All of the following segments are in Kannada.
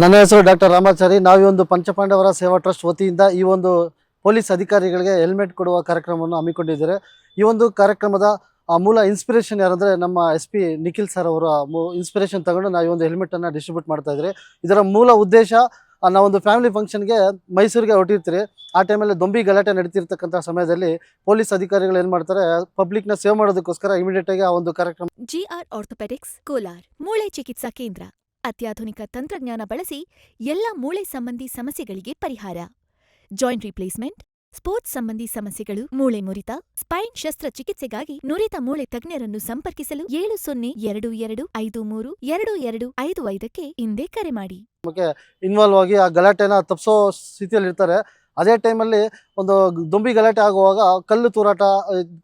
ನನ್ನ ಹೆಸರು ಡಾಕ್ಟರ್ ರಾಮಾಚಾರಿ. ನಾವು ಒಂದು ಪಂಚಪಾಂಡವರ ಸೇವಾ ಟ್ರಸ್ಟ್ ವತಿಯಿಂದ ಈ ಒಂದು ಪೊಲೀಸ್ ಅಧಿಕಾರಿಗಳಿಗೆ ಹೆಲ್ಮೆಟ್ ಕೊಡುವ ಕಾರ್ಯಕ್ರಮವನ್ನು ಹಮ್ಮಿಕೊಂಡಿದ್ದಾರೆ ಈ ಒಂದು ಕಾರ್ಯಕ್ರಮದ ಮೂಲ ಇನ್ಸ್ಪಿರೇಷನ್ ಯಾರಂದರೆ ನಮ್ಮ ಎಸ್ ಪಿ ನಿಖಿಲ್ ಸರ್ ಅವರ ಇನ್ಸ್ಪಿರೇಷನ್ ತಗೊಂಡು ನಾವು ಈ ಒಂದು ಹೆಲ್ಮೆಟನ್ನು ಡಿಸ್ಟ್ರಿಬ್ಯೂಟ್ ಮಾಡ್ತಾ ಇದ್ರಿ. ಇದರ ಮೂಲ ಉದ್ದೇಶ ನಾವು ನಾವೊಂದು ಫ್ಯಾಮಿಲಿ ಫಂಕ್ಷನ್ಗೆ ಮೈಸೂರಿಗೆ ಹೊರಟಿರ್ತೀರಿ. ಆ ಟೈಮಲ್ಲಿ ದೊಂಬಿ ಗಲಾಟೆ ನಡೀತಿರ್ತಕ್ಕಂಥ ಸಮಯದಲ್ಲಿ ಪೊಲೀಸ್ ಅಧಿಕಾರಿಗಳು ಏನು ಮಾಡ್ತಾರೆ ಪಬ್ಲಿಕ್ನ ಸೇವ್ ಮಾಡೋದಕ್ಕೋಸ್ಕರ ಇಮಿಡಿಯೇಟಾಗಿ ಆ ಒಂದು ಕಾರ್ಯಕ್ರಮ ಜಿಆರ್ ಆರ್ಥೋಪೆಡಿಕ್ಸ್ ಕೋಲಾರ್, ಮೂಳೆ ಚಿಕಿತ್ಸಾ ಕೇಂದ್ರ. ಅತ್ಯಾಧುನಿಕ ತಂತ್ರಜ್ಞಾನ ಬಳಸಿ ಎಲ್ಲ ಮೂಳೆ ಸಂಬಂಧಿ ಸಮಸ್ಯೆಗಳಿಗೆ ಪರಿಹಾರ. ಜಾಯಿಂಟ್ ರಿಪ್ಲೇಸ್ಮೆಂಟ್, ಸ್ಪೋರ್ಟ್ಸ್ ಸಂಬಂಧಿ ಸಮಸ್ಯೆಗಳು, ಮೂಳೆ ಮುರಿತ, ಸ್ಪೈನ್ ಶಸ್ತ್ರಚಿಕಿತ್ಸೆಗಾಗಿ ನುರಿತ ಮೂಳೆ ತಜ್ಞರನ್ನು ಸಂಪರ್ಕಿಸಲು ಏಳು ಸೊನ್ನೆ ಎರಡು ಎರಡು ಐದು ಮೂರು ಎರಡು ಎರಡು ಐದು ಐದಕ್ಕೆ ಹಿಂದೆ ಕರೆ ಮಾಡಿ. ಇನ್ವಾಲ್ವ್ ಆಗಿ ಆ ಗಲಾಟೆನ ತಪ್ಪಿಸೋ ಸ್ಥಿತಿಯಲ್ಲಿ ಇರ್ತಾರೆ ಅದೇ ಟೈಮಲ್ಲಿ ಒಂದು ದೊಂಬಿ ಗಲಾಟೆ ಆಗುವಾಗ ಕಲ್ಲು ತೂರಾಟ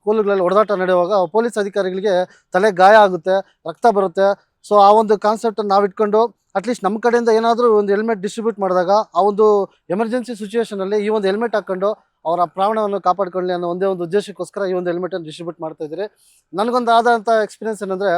ಕೋಲುಗಳಲ್ಲಿ ಹೊಡೆದಾಟ ನಡೆಯುವಾಗ ಪೊಲೀಸ್ ಅಧಿಕಾರಿಗಳಿಗೆ ತಲೆ ಗಾಯ ಆಗುತ್ತೆ, ರಕ್ತ ಬರುತ್ತೆ ಸೊ ಆ ಒಂದು ಕಾನ್ಸೆಪ್ಟ್ ನಾವು ಇಟ್ಕೊಂಡು ಅಟ್ಲೀಸ್ಟ್ ನಮ್ಮ ಕಡೆಯಿಂದ ಏನಾದರೂ ಒಂದು ಹೆಲ್ಮೆಟ್ ಡಿಸ್ಟ್ರಿಬ್ಯೂಟ್ ಮಾಡಿದಾಗ ಆ ಒಂದು ಎಮರ್ಜೆನ್ಸಿ ಸಿಚುವೇಶನಲ್ಲಿ ಈ ಒಂದು ಹೆಲ್ಮೆಟ್ ಹಾಕೊಂಡು ಅವರ ಪ್ರಾಣವನ್ನು ಕಾಪಾಡ್ಕೊಳ್ಳಿ ಅನ್ನೋ ಒಂದೇ ಒಂದು ಉದ್ದೇಶಕ್ಕೋಸ್ಕರ ಈ ಒಂದು ಹೆಲ್ಮೆಟನ್ನು ಡಿಸ್ಟ್ರಿಬ್ಯೂಟ್ ಮಾಡ್ತಾ ಇದ್ದೀರಿ. ನನಗೊಂದು ಆದಂಥ ಎಕ್ಸ್ಪೀರಿಯನ್ಸ್ ಏನಂದರೆ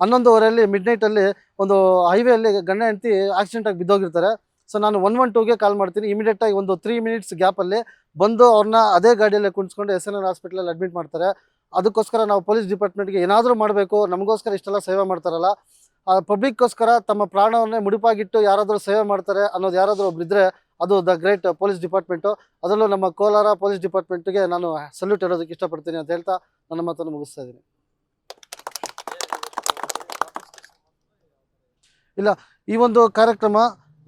ಹನ್ನೊಂದುವರೆಯಲ್ಲಿ ಮಿಡ್ ನೈಟಲ್ಲಿ ಒಂದು ಹೈವೇಯಲ್ಲಿ ಗಂಡ ಹೆಂಡತಿ ಆಕ್ಸಿಡೆಂಟ್ ಆಗಿ ಬಿದ್ದೋಗಿರ್ತಾರೆ. ಸೊ ನಾನು ಒನ್ ಒನ್ ಟೂಗೆ ಕಾಲ್ ಮಾಡ್ತೀನಿ. ಇಮಿಡಿಯೇಟ್ ಆಗಿ ಒಂದು ತ್ರೀ ಮಿನಿಟ್ಸ್ ಗ್ಯಾಪಲ್ಲಿ ಬಂದು ಅವ್ರನ್ನ ಅದೇ ಗಾಡಿಯಲ್ಲೇ ಕುಣಿಸ್ಕೊಂಡು ಎಸ್ ಎನ್ ಎನ್ ಹಾಸ್ಪಿಟ್ಲಲ್ಲಿ ಅಡ್ಮಿಟ್ ಮಾಡ್ತಾರೆ. ಅದಕ್ಕೋಸ್ಕರ ನಾವು ಪೊಲೀಸ್ ಡಿಪಾರ್ಟ್ಮೆಂಟ್ಗೆ ಏನಾದರೂ ಮಾಡಬೇಕು. ನಮಗೋಸ್ಕರ ಇಷ್ಟೆಲ್ಲ ಸೇವೆ ಮಾಡ್ತಾರಲ್ಲ. ಪಬ್ಲಿಕ್ಕೋಸ್ಕರ ತಮ್ಮ ಪ್ರಾಣವನ್ನೇ ಮುಡಿಪಾಗಿಟ್ಟು ಯಾರಾದರೂ ಸೇವೆ ಮಾಡ್ತಾರೆ ಅನ್ನೋದು ಯಾರಾದರೂ ಒಬ್ರು ಇದ್ರೆ ಅದು ದ ಗ್ರೇಟ್ ಪೊಲೀಸ್ ಡಿಪಾರ್ಟ್ಮೆಂಟು. ಅದರಲ್ಲೂ ನಮ್ಮ ಕೋಲಾರ ಪೊಲೀಸ್ ಡಿಪಾರ್ಟ್ಮೆಂಟ್ಗೆ ನಾನು ಸಲ್ಯೂಟ್ ಇರೋದಕ್ಕೆ ಇಷ್ಟಪಡ್ತೀನಿ ಅಂತ ಹೇಳ್ತಾ ನನ್ನ ಮಾತನ್ನು ಮುಗಿಸ್ತಾ ಇದ್ದೀನಿ. ಇಲ್ಲ ಈ ಒಂದು ಕಾರ್ಯಕ್ರಮ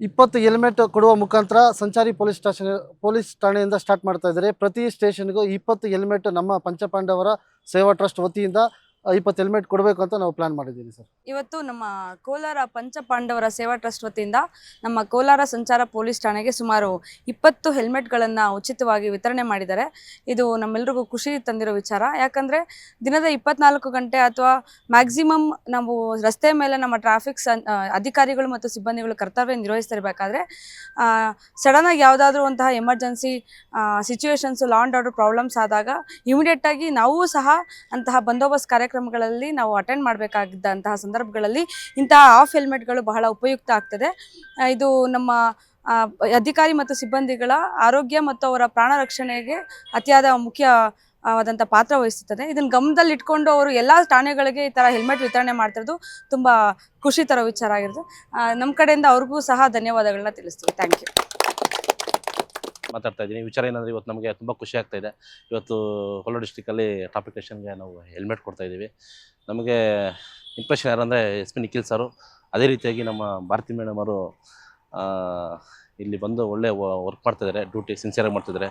ಇಪ್ಪತ್ತು ಹೆಲ್ಮೆಟ್ ಕೊಡುವ ಮುಖಾಂತರ ಸಂಚಾರಿ ಪೊಲೀಸ್ ಸ್ಟೇಷನ್ ಪೊಲೀಸ್ ಠಾಣೆಯಿಂದ ಸ್ಟಾರ್ಟ್ ಮಾಡ್ತಾ ಇದ್ದಾರೆ. ಪ್ರತಿ ಸ್ಟೇಷನ್ಗೂ ಇಪ್ಪತ್ತು ಹೆಲ್ಮೆಟ್ ನಮ್ಮ ಪಂಚಪಾಂಡವರ ಸೇವಾ ಟ್ರಸ್ಟ್ ವತಿಯಿಂದ ಆ, ಇಪ್ಪತ್ತು ಹೆಲ್ಮೆಟ್ ಕೊಡಬೇಕು ಅಂತ ನಾವು ಪ್ಲಾನ್ ಮಾಡಿದ್ದೀವಿ ಸರ್. ಇವತ್ತು ನಮ್ಮ ಕೋಲಾರ ಪಂಚಪಾಂಡವರ ಸೇವಾ ಟ್ರಸ್ಟ್ ವತಿಯಿಂದ ನಮ್ಮ ಕೋಲಾರ ಸಂಚಾರ ಪೊಲೀಸ್ ಠಾಣೆಗೆ ಸುಮಾರು ಇಪ್ಪತ್ತು ಹೆಲ್ಮೆಟ್ಗಳನ್ನು ಉಚಿತವಾಗಿ ವಿತರಣೆ ಮಾಡಿದ್ದಾರೆ. ಇದು ನಮ್ಮೆಲ್ರಿಗೂ ಖುಷಿ ತಂದಿರೋ ವಿಚಾರ. ಯಾಕಂದರೆ ದಿನದ ಇಪ್ಪತ್ನಾಲ್ಕು ಗಂಟೆ ಅಥವಾ ಮ್ಯಾಕ್ಸಿಮಮ್ ನಾವು ರಸ್ತೆ ಮೇಲೆ ನಮ್ಮ ಟ್ರಾಫಿಕ್ ಅಧಿಕಾರಿಗಳು ಮತ್ತು ಸಿಬ್ಬಂದಿಗಳು ಕರ್ತವ್ಯ ನಿರ್ವಹಿಸ್ತಿರಬೇಕಾದ್ರೆ ಸಡನ್ನಾಗಿ ಯಾವುದಾದ್ರೂ ಅಂತಹ emergency situations law and order problems ಆದಾಗ ಇಮಿಡಿಯೇಟಾಗಿ ನಾವೂ ಸಹ ಅಂತಹ ಬಂದೋಬಸ್ತ್ ಕಾರ್ಯಕ್ರಮಗಳಲ್ಲಿ ನಾವು ಅಟೆಂಡ್ ಮಾಡಬೇಕಾಗಿದ್ದಂತಹ ಸಂದರ್ಭಗಳಲ್ಲಿ ಇಂತಹ ಆಫ್ ಹೆಲ್ಮೆಟ್ಗಳು ಬಹಳ ಉಪಯುಕ್ತ ಆಗ್ತದೆ. ಇದು ನಮ್ಮ ಅಧಿಕಾರಿ ಮತ್ತು ಸಿಬ್ಬಂದಿಗಳ ಆರೋಗ್ಯ ಮತ್ತು ಅವರ ಪ್ರಾಣ ರಕ್ಷಣೆಗೆ ಅತಿಯಾದ ಮುಖ್ಯ ಆದಂಥ ಪಾತ್ರ ವಹಿಸುತ್ತದೆ. ಇದನ್ನು ಗಮನದಲ್ಲಿ ಇಟ್ಕೊಂಡು ಅವರು ಎಲ್ಲ ಠಾಣೆಗಳಿಗೆ ಈ ಥರ ಹೆಲ್ಮೆಟ್ ವಿತರಣೆ ಮಾಡ್ತಿರೋದು ತುಂಬ ಖುಷಿ ತರೋ ವಿಚಾರ ಆಗಿರೋದು ನಮ್ಮ ಕಡೆಯಿಂದ ಅವ್ರಿಗೂ ಸಹ ಧನ್ಯವಾದಗಳನ್ನ ತಿಳಿಸ್ತೀವಿ. ಥ್ಯಾಂಕ್ ಯು ಮಾತಾಡ್ತಾ ಇದ್ದೀನಿ. ವಿಚಾರ ಏನಂದರೆ ಇವತ್ತು ನಮಗೆ ತುಂಬ ಖುಷಿ ಆಗ್ತಾ ಇದೆ. ಇವತ್ತು ಕೋಲಾರ ಡಿಸ್ಟಿಕಲ್ಲಿ ಸ್ಟೇಷನ್ಗೆ ನಾವು ಹೆಲ್ಮೆಟ್ ಕೊಡ್ತಾ ಇದ್ದೀವಿ. ನಮಗೆ ಇಂಪ್ರೆಷನ್ ಯಾರಂದರೆ ಎಸ್ ಪಿ ನಿಖಿಲ್ ಸಾರು. ಅದೇ ರೀತಿಯಾಗಿ ನಮ್ಮ ಭಾರತಿ ಮೇಡಮ್ ಅವರು ಇಲ್ಲಿ ಬಂದು ಒಳ್ಳೆ ವರ್ಕ್ ಮಾಡ್ತಿದ್ದಾರೆ. ಡ್ಯೂಟಿ ಸಿನ್ಸಿಯರಾಗಿ ಮಾಡ್ತಿದ್ದಾರೆ.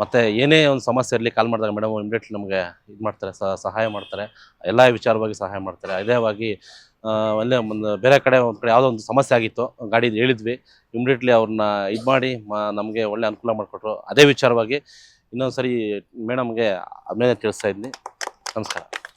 ಮತ್ತು ಏನೇ ಒಂದು ಸಮಸ್ಯೆ ಇರಲಿ ಕಾಲ್ ಮಾಡಿದಾಗ ಮೇಡಮ್ ಇಮಿಡಿಯೇಟ್ಲಿ ನಮಗೆ ಇದು ಮಾಡ್ತಾರೆ ಸಹಾಯ ಮಾಡ್ತಾರೆ. ಎಲ್ಲ ವಿಚಾರವಾಗಿ ಸಹಾಯ ಮಾಡ್ತಾರೆ. ಅದೇವಾಗಿ ಒಳ್ಳೆ ಒಂದು ಬೇರೆ ಕಡೆ ಒಂದು ಕಡೆ ಯಾವುದೋ ಒಂದು ಸಮಸ್ಯೆ ಆಗಿತ್ತು ಗಾಡಿ ಹೇಳಿದ್ವಿ. ಇಮಿಡಿಯೇಟ್ಲಿ ಅವ್ರನ್ನ ಇದು ಮಾಡಿ ನಮಗೆ ಒಳ್ಳೆ ಅನುಕೂಲ ಮಾಡಿಕೊಟ್ರು. ಅದೇ ವಿಚಾರವಾಗಿ ಇನ್ನೊಂದು ಸರಿ ಮೇಡಮ್ಗೆ ಅಭಿನಂದನೆ ತಿಳಿಸ್ತಾ ಇದ್ದೀನಿ ನಮಸ್ಕಾರ.